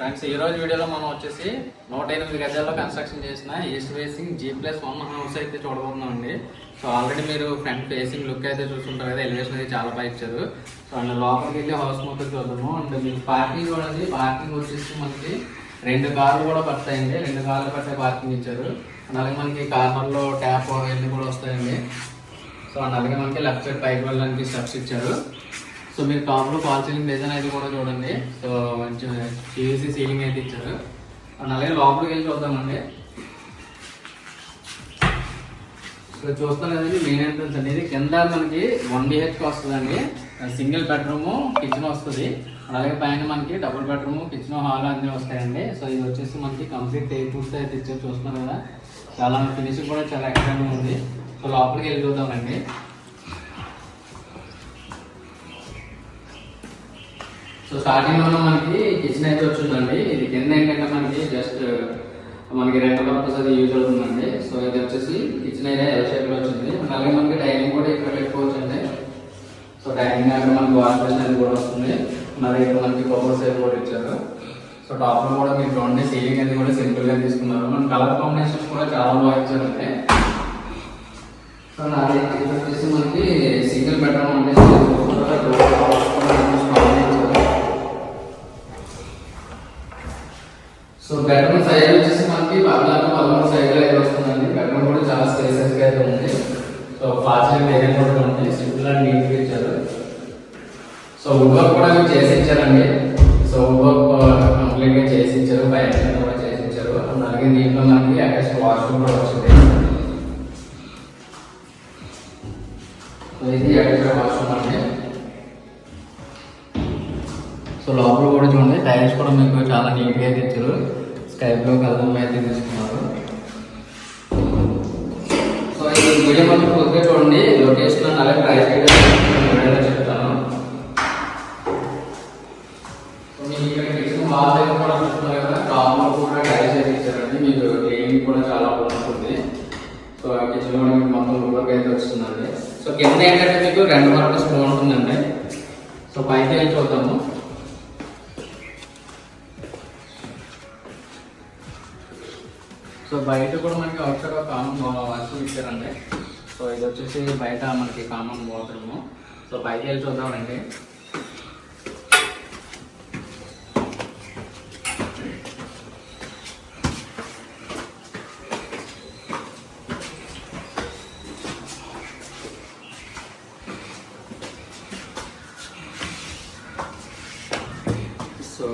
Friends ఈ రోజు వీడియోలో మనం వచ్చేసి నూట ఎనిమిది గజాల్లో కన్స్ట్రక్షన్ చేసిన east facing G plus one house అయితే చూడబోతున్నాం అండి సో ఆల్రెడీ మీరు ఫ్రంట్ ఫేసింగ్ లుక్ అయితే చూస్తుంటారు కదా ఎలివేషన్ అయితే చాలా బాగా ఇచ్చారు. సో అండ్ లోపలికి వెళ్ళి హౌస్ మొత్తం చూద్దాము. అండ్ మీకు పార్కింగ్ కూడా ఉంది. పార్కింగ్ వచ్చేసి మనకి రెండు కార్లు కూడా పడతాయండి. రెండు కార్లు పట్టే పార్కింగ్ ఇచ్చారు. అలాగే మనకి కార్నర్లో ట్యాప్ ఇవన్నీ కూడా వస్తాయండి. సో అండ్ అలాగే మనకి లెఫ్ట్ సైడ్ పైకి వెళ్ళడానికి స్టెప్స్ ఇచ్చారు. సో మీరు టాప్లో ఫాల్ సీలింగ్ డిజైన్ అయితే కూడా చూడండి. సో మంచి చేసి సీలింగ్ అయితే ఇచ్చారు. అండ్ అలాగే లోపలికి వెళ్ళి చూద్దామండి. ఇక్కడ చూస్తాం కదండి మెయిన్ ఎంట్రన్స్ అనేది. కింద మనకి వన్ బిహెచ్కి వస్తుందండి. సింగిల్ బెడ్రూమ్ కిచెన్ వస్తుంది. అలాగే పైన మనకి డబుల్ బెడ్రూమ్ కిచెన్ హాల్ అన్నీ వస్తాయండి. సో ఇది వచ్చేసి మనకి కంప్లీట్ టేబుల్స్ అయితే ఇచ్చారు. చూస్తున్నాం కదా. చాలా ఫినిషింగ్ కూడా చాలా ఎక్సలెంట్ ఉంది. సో లోపలికి వెళ్ళి చూద్దామండి. సో స్టార్టింగ్లోనే మనకి కిచెన్ అయితే వచ్చిందండి. ఇది కింద ఏంటంటే మనకి జస్ట్ మనకి రెండు పర్పస్ అది యూజ్ అవుతుందండి. సో ఇది వచ్చేసి కిచెన్ ఏరియా ఎల్ షేప్లో వచ్చింది. అలాగే మనకి డైనింగ్ కూడా ఇక్కడ పెట్టుకోవచ్చండి. సో డైనింగ్ అక్కడ మనకి వాష్ బేసిన్ అది కూడా వస్తుంది. అలాగే ఇక్కడ మనకి కబోర్డ్ సైడ్ కూడా ఇచ్చారు. సో టాప్లో కూడా మీకు చూడండి సీలింగ్ అది కూడా సింపుల్గా తీసుకున్నారు. మన కలర్ కాంబినేషన్స్ కూడా చాలా బాగా ఇచ్చారండి. సో నాది ఇది వచ్చేసి మనకి సింగిల్ బెడ్రూమ్ అంటే సో ఫాస్టింగ్ కూడా ఉంది సింపుల్ అండ్ నీట్గా ఇచ్చారు. సో వుడ్ వర్క్ కూడా చేసి ఇచ్చారండి సో వుడ్ వర్క్ కంప్లీట్ చేసి ఇచ్చారు బయట కూడా చేసి ఇచ్చారు అలాగే దీంట్లో మనకి అటాచ్ వాష్రూమ్ కూడా వచ్చింది. ఇది అటాచ్ వాష్రూమ్ అండి. సో లోపల కూడా చూడండి టైల్స్ కూడా మీకు చాలా నీట్గా తెచ్చారు ఇచ్చారు. స్కై బ్లూ కలర్ అయితే తీసుకున్నారు. వీడియో మొత్తం పూర్తిగా చూడండి లొకేషన్ అలాగే ప్రైస్ వీడియోలో చెప్తాను సో మీకు ఇక్కడ కిచెన్ వాల్ దగ్గర కూడా చూస్తున్నారు కదా టాప్ కూడా టైల్స్ అయితే ఇచ్చారండి మీకు క్లీనింగ్ కూడా చాలా బాగుంటుంది సో ఆ కిచెన్ కూడా మీకు మొత్తం లుక్ అయితే వస్తుందండి సో కింద ఏంటంటే మీకు రెండు పర్పస్ బాగుంటుందండి సో పైకి వెళ్ళి చూద్దాము బయట కూడా మనకి అవుట్ సైడ్ కామన్ వస్తువు ఇచ్చారండి సో ఇది వచ్చేసి బయట మనకి కామన్ బాత్రూమ్ సో పైకి వెళ్ళి చూద్దామండి. సో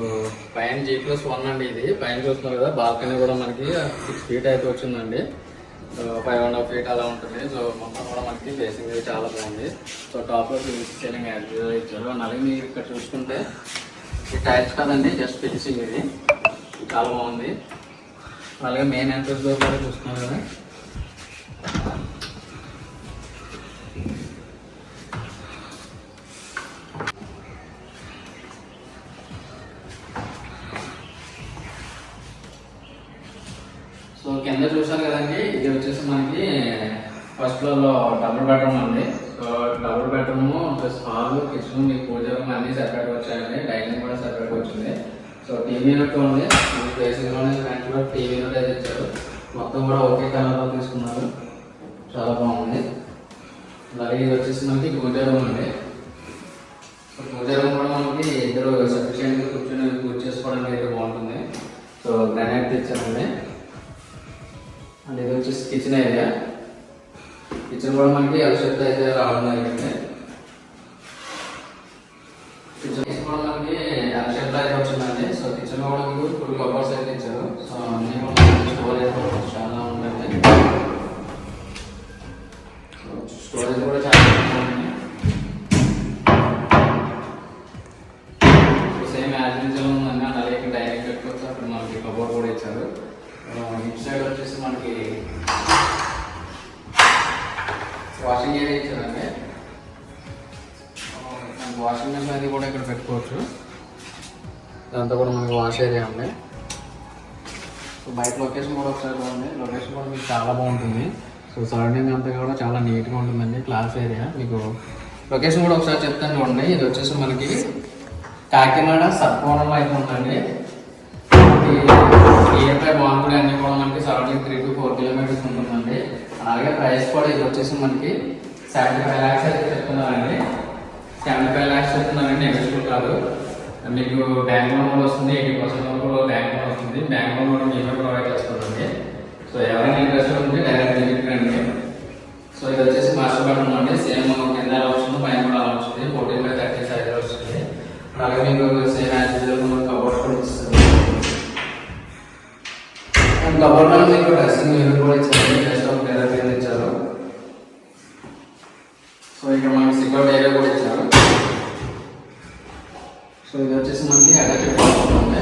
పైన జీ ప్లస్ వన్ అండి ఇది. పైన చూస్తున్నారు కదా బాల్కనీ కూడా మనకి సిక్స్ ఫీట్ అయితే వచ్చిందండి. ఫైవ్ అండ్ హాఫ్ ఫీట్ అలా ఉంటుంది. సో మొత్తం కూడా మనకి ఫేసింగ్ అయితే చాలా బాగుంది. సో టాప్ సీలింగ్ యాడ్ ఇచ్చారు. అండ్ అలాగే మీరు ఇక్కడ చూసుకుంటే ఈ టైల్స్ కదండి జస్ట్ ఫినిషింగ్ ఇది. చాలా బాగుంది. అలాగే మెయిన్ ఎంట్రన్స్ కూడా చూస్తున్నారు కదా. సో చూసారు కదండి. ఇది వచ్చేసి మనకి ఫస్ట్ ఫ్లోర్లో డబుల్ బెడ్రూమ్ ఉంది so double bedroom plus hall kitchen మీకు పూజ రూమ్ అన్ని సెపరేట్ వచ్చాయండి. డైనింగ్ కూడా సెపరేట్ వచ్చింది. సో టీవీ యూనిట్ ఉంది. ప్లేసింగ్లోనే ఫ్రంట్లో టీవీ యూనిట్ అయితే ఇచ్చారు మొత్తం కూడా ఒకే కలర్లో తీసుకున్నారు. చాలా బాగుంది. అలాగే ఇది వచ్చేసి మనకి పూజ రూమ్ అండి. సో పూజ రూమ్ కూడా మనకి ఇద్దరు సఫిషియెంట్గా కూర్చొని పూజ చేసుకోవడానికి అయితే బాగుంటుంది. సో గ్రానైట్ తెచ్చామండి అండ్ ఇది వచ్చేసి కిచెన్ ఏరియా కిచెన్ కూడా మనకి ఎల్ షేప్ అయితే రావడం జరిగింది కిచెన్ కూడా మనకి ఎల్ షేప్ అయితే వచ్చిందండి సో కిచెన్ కూడా మీకు ఫుల్ కవర్స్ అయితే ఇచ్చారు సో అన్ని కూడా స్టోరేజ్ కూడా చాలా ఉంటుంది స్టోరేజ్ కూడా చాలా బాగుంది సేమ్ యాజ్ యూజువల్ ఉందండి అండ్ అలాగే ఇక్కడ డైరెక్ట్ పెట్టుకోవచ్చు అక్కడ మనకి కబోర్డ్ కూడా ఇచ్చారు ఇటు సైడ్ వచ్చేసి మనకి వాషింగ్ ఏరియా ఇచ్చారండి. వాషింగ్ మెషిన్ అది కూడా ఇక్కడ పెట్టుకోవచ్చు. దాంతో కూడా మనకి వాష్ ఏరియా ఉంది సో బయట లొకేషన్ కూడా ఒకసారి బాగుంది లొకేషన్ కూడా మీకు చాలా బాగుంటుంది. సో సరౌండింగ్ అంతా కూడా చాలా నీట్గా ఉంటుందండి క్లాస్ ఏరియా. మీకు లొకేషన్ కూడా ఒకసారి చెప్తాను చూడండి. ఇది వచ్చేసి మనకి కాకినాడ సబ్ అయితే ఉందండి. నియర్ బై బాగుంటుంది అన్ని కూడా మనకి surrounding three to four kilometers ఉంటుందండి. అలాగే ప్రైస్ కూడా ఇది వచ్చేసి మనకి సెవెంటీ ఫైవ్ ల్యాక్స్ అయితే చెప్తున్నారండి. సెవెంటీ ఫైవ్ ల్యాక్స్ చెప్తున్నారండి నెగోషియబుల్ కాదు. మీకు బ్యాంక్ లోన్ కూడా వస్తుంది ఎయిటీ పర్సెంట్ వరకు బ్యాంక్ లోన్ వస్తుంది. బ్యాంక్ లోన్ కూడా మేమే ప్రొవైడ్ చేస్తుందండి సో ఎవరైనా ఇంట్రెస్ట్ ఉంటే డైరెక్ట్ విజిట్ రండి సో ఇది వచ్చేసి మాస్టర్ బెడ్రూమ్ అండి. సేమ్ కింద ఎలా వస్తుంది పైన కూడా అలా వస్తుంది. ఫోర్టీన్ బై థర్టీ సైజ్ వస్తుంది. అలాగే మీకు సేమ్ యాజ్ కబోర్డ్ కూడా ఇస్తుంది అండ్ మీకు డ్రెస్సింగ్ యూనిట్ కూడా ఇచ్చారు నెక్స్ట్ ఒక లేదా కింద ఇచ్చారు. సో ఇక్కడ మనకి సిగ్గర్ ఏరియా కూడా ఇచ్చారు. సో ఇది వచ్చేసి మనకి అటాచ్డ్ ఉంది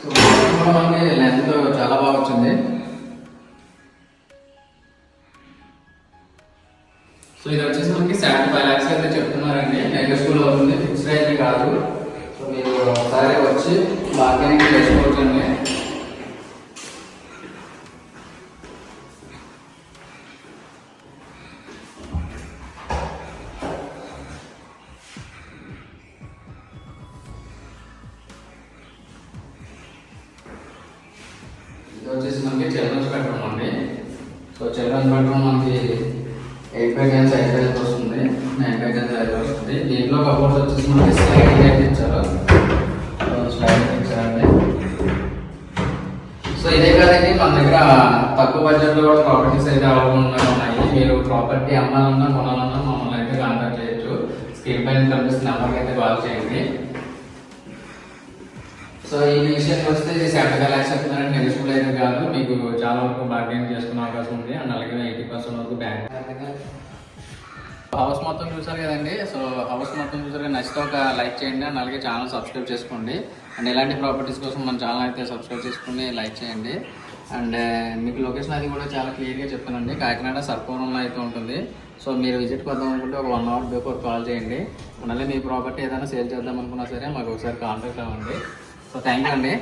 సో కూడా మనకి లెంత్ చాలా బాగా వచ్చింది. సో ఇది వచ్చేసి మనకి సెవెంటీ ఫైవ్ ల్యాక్స్ అయితే చెప్తున్నారండి. నెగోషియబుల్ అవుతుంది ఫిక్స్డ్ అయితే కాదు. సో మీరు ఒకసారి వచ్చి బార్గెనింగ్ చేసుకోవచ్చండి. మనకి చిల్డ్రన్స్ బెడ్రూమ్ అండి. సో చిల్డ్రన్స్ బెడ్రూమ్ మనకి ఎయిట్ బై టెన్స్ సైజ్ అయితే వస్తుంది. నైన్ బై టెన్స్ సైజ్ వస్తుంది. దీంట్లో కబోర్డ్స్ వచ్చేసి మనకి స్లైడ్ అయితే ఇచ్చారు. సో స్లైడ్ ఇచ్చారండి. సో ఇదే కాదండి మన దగ్గర తక్కువ బడ్జెట్లో కూడా ప్రాపర్టీస్ అయితే అవైలబుల్ ఉన్నాయి. మీరు ప్రాపర్టీ అమ్మాలన్నా కొనాలన్నా మమ్మల్ని అయితే కాంటాక్ట్ చేయొచ్చు. స్క్రీన్ పైన కనిపిస్తున్న నెంబర్కి అయితే కాల్ చేయండి. సో ఈ విషయానికి వస్తే ఇది సెవెంటీ చెప్తున్నారని ల్యాక్స్ నెగిటివ్ అయితే కాదు. మీకు చాలా వరకు బార్గెన్ చేసుకునే అవకాశం ఉంది. అండ్ అలాగే ఎయిటీ పర్సెంట్ వరకు బ్యాంక్ హౌస్ మొత్తం చూసారు కదండి. సో హౌస్ మొత్తం చూసారు నచ్చితే ఒక లైక్ చేయండి. అండ్ అలాగే ఛానల్ సబ్స్క్రైబ్ చేసుకోండి. అండ్ ఇలాంటి ప్రాపర్టీస్ కోసం మన ఛానల్ అయితే సబ్స్క్రైబ్ చేసుకుని లైక్ చేయండి. అండ్ మీకు లొకేషన్ అది కూడా చాలా క్లియర్గా చెప్తానండి కాకినాడ సర్పవరంలో అయితే ఉంటుంది. సో మీరు విజిట్ కొద్దాం అనుకుంటే ఒక వన్ అవర్ బిఫోర్ కాల్ చేయండి. అలాగే మీ ప్రాపర్టీ ఏదైనా సేల్ చేద్దాం అనుకున్నా సరే మాకు ఒకసారి కాంటాక్ట్ అవ్వండి. సో థ్యాంక్ యూ అండి